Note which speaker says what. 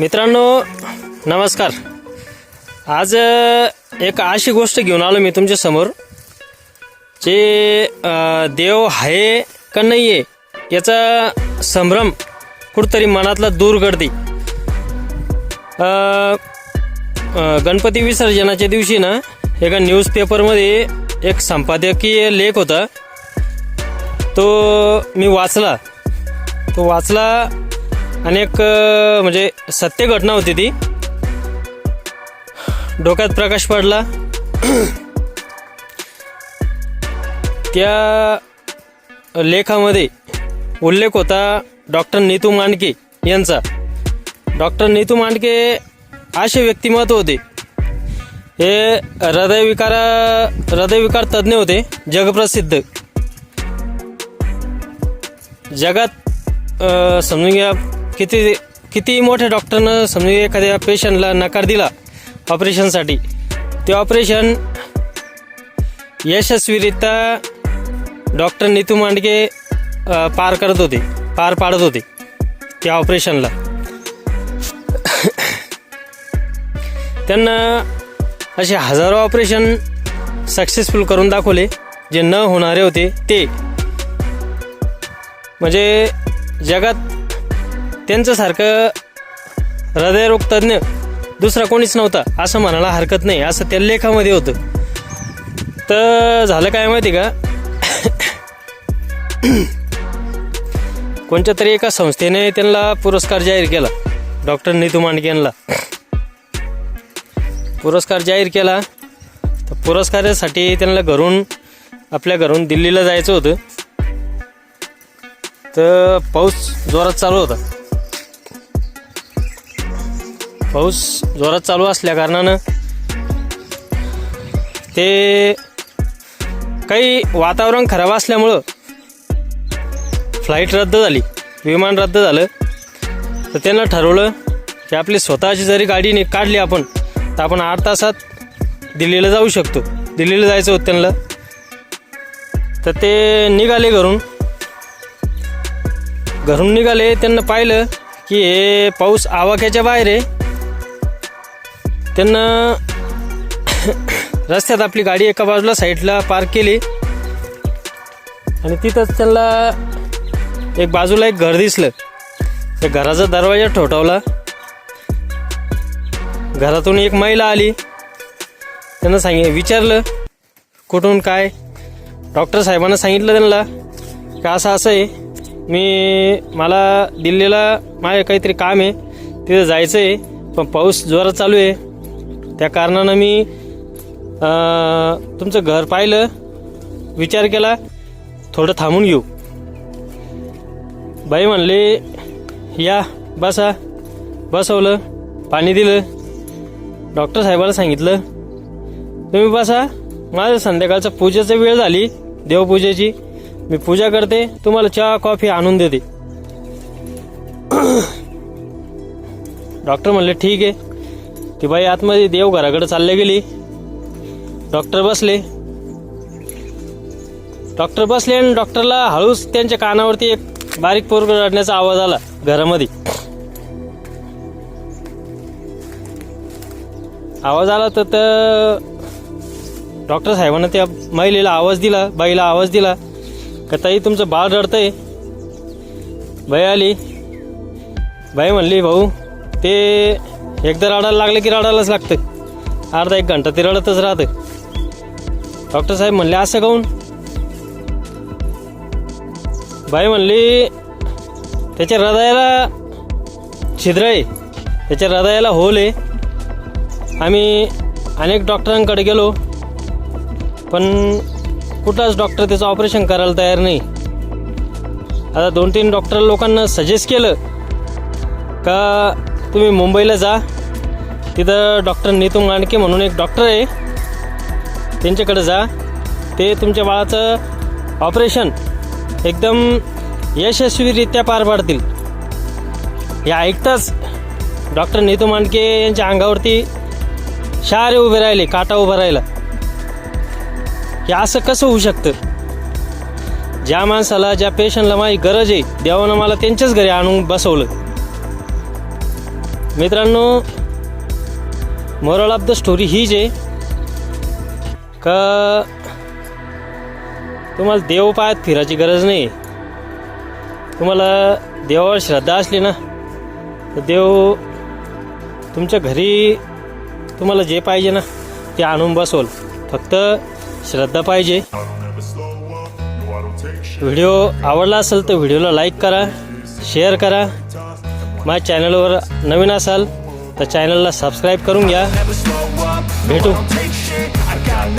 Speaker 1: मित्रांनो नमस्कार. आज एक अशी गोष्ट घेऊन आलो मी तुमच्यासमोर जे देव आहे का नाही आहे याचा संभ्रम कुठतरी मनातला दूर करते. गणपती विसर्जनाच्या दिवशी ना एका न्यूजपेपरमध्ये एक संपादकीय लेख होता. तो मी वाचला. तो वाचला आणि एक म्हणजे सत्य घटना होती ती. डोक्यात प्रकाश पडला. त्या लेखामध्ये उल्लेख होता डॉक्टर नीतू मांडके यांचा. डॉक्टर नीतू मांडके असे व्यक्तिमत्व होते. हे हृदयविकार हृदयविकार तज्ज्ञ होते जगप्रसिद्ध. जगात समजून घ्या किती किती मोठ्या डॉक्टरनं समजा एखाद्या पेशंटला नकार दिला ऑपरेशनसाठी ते ऑपरेशन यशस्वीरित्या डॉक्टर नीतू मांडके पार करत होते पार पाडत होते त्या ऑपरेशनला त्यांना असे हजारो ऑपरेशन सक्सेसफुल करून दाखवले जे न होणारे होते ते. म्हणजे जगात त्यांच्यासारखं हृदयरोग तज्ज्ञ दुसरा कोणीच नव्हता असं म्हणायला हरकत नाही असं त्या लेखामध्ये होतं. तर झालं काय माहिती का? कोणत्या तरी एका संस्थेने त्यांना पुरस्कार जाहीर केला डॉक्टर नीतू मांडके यांना. पुरस्कार जाहीर केला तर पुरस्कारासाठी त्यांना घरून आपल्या घरून दिल्लीला जायचं होतं. तर पाऊस जोरात चालू होता. पाऊस जोरात चालू असल्या कारणानं ते काही वातावरण खराब असल्यामुळं फ्लाईट रद्द झाली विमान रद्द झालं. तर त्यांना ठरवलं की आपली स्वतःची जरी गाडी नि- काढली आपण तर आपण आठ तासात दिल्लीला जाऊ शकतो. दिल्लीला जायचं होतं त्यांना. तर ते निघाले घरून. घरून निघाले त्यांना पाहिलं की हे पाऊस आवाक्याच्या बाहेर आहे. त्यांना रस्त्यात आपली गाडी एका बाजूला साईडला पार्क केली. आणि तिथंच त्यांना एक बाजूला एक घर दिसलं. त्या घराचा दरवाजा ठोठावला. घरातून एक महिला आली. त्यांना सांग विचारलं कुठून काय? डॉक्टर साहेबांना सांगितलं त्यांना का असं असं आहे. मी मला दिल्लीला माझं काहीतरी काम आहे. तिथं जायचं आहे पण पाऊस जोरात चालू आहे. त्या कारणानं मी तुमचं घर पाहिलं विचार केला थोडं थांबून घेऊ. बाई म्हणले या बसा. बसवलं पाणी दिलं. डॉक्टर साहेबाला सांगितलं तुम्ही बसा माझं संध्याकाळचं पूजेचं वेळ झाली देवपूजेची. मी पूजा करते तुम्हाला चहा कॉफी आणून देते. डॉक्टर म्हणले ठीक आहे. ती बाई आतमध्ये देव घराकडे चालल्या गेली. डॉक्टर बसले. डॉक्टर बसले आणि डॉक्टरला हळूच त्यांच्या कानावरती एक बारीक पोरग रडण्याचा आवाज आला घरामध्ये. आवाज आला तर डॉक्टर साहेबांना त्या महिलेला आवाज दिला बाईला आवाज दिला का ताई तुमचं बाळ रडतंय? बाई आली. बाई म्हणली भाऊ ते एकदा रडायला लागलं की रडायलाच लागतं. अर्धा एक घंटा ते रडतच राहतं. डॉक्टर साहेब म्हणले असं काऊन बाई म्हणली त्याच्या हृदयाला छिद्र आहे. त्याच्या हृदयाला होल आहे. आम्ही अनेक डॉक्टरांकडे गेलो पण कुठलाच डॉक्टर त्याचं ऑपरेशन करायला तयार नाही. आता दोन तीन डॉक्टर लोकांना सजेस्ट केलं का तुम्ही मुंबईला जा. तिथं डॉक्टर नीतू मांडके म्हणून एक डॉक्टर आहे. त्यांच्याकडे जा. ते तुमच्या बाळाचं ऑपरेशन एकदम यशस्वीरित्या पार पाडतील. हे ऐकताच डॉक्टर नीतू मांडके यांच्या अंगावरती शारे उभे राहिले काटा उभा राहिला. हे असं कसं होऊ शकतं? ज्या माणसाला ज्या पेशंटला माझी गरज आहे देवानं मला त्यांच्याच घरी आणून बसवलं. मित्रांनो मोरल ऑफ द स्टोरी हीच आहे का तुम्हाला देव पायात फिरायची गरज नाही. तुम्हाला देवावर श्रद्धा असली ना तर देव तुमच्या घरी तुम्हाला जे पाहिजे ना ते आणून बसवल. फक्त श्रद्धा पाहिजे. व्हिडिओ आवडला असेल तर व्हिडिओला लाईक करा शेअर करा. माझ्या चॅनलवर नवीन असाल तर चॅनलला सबस्क्राईब करून घ्या. भेटू.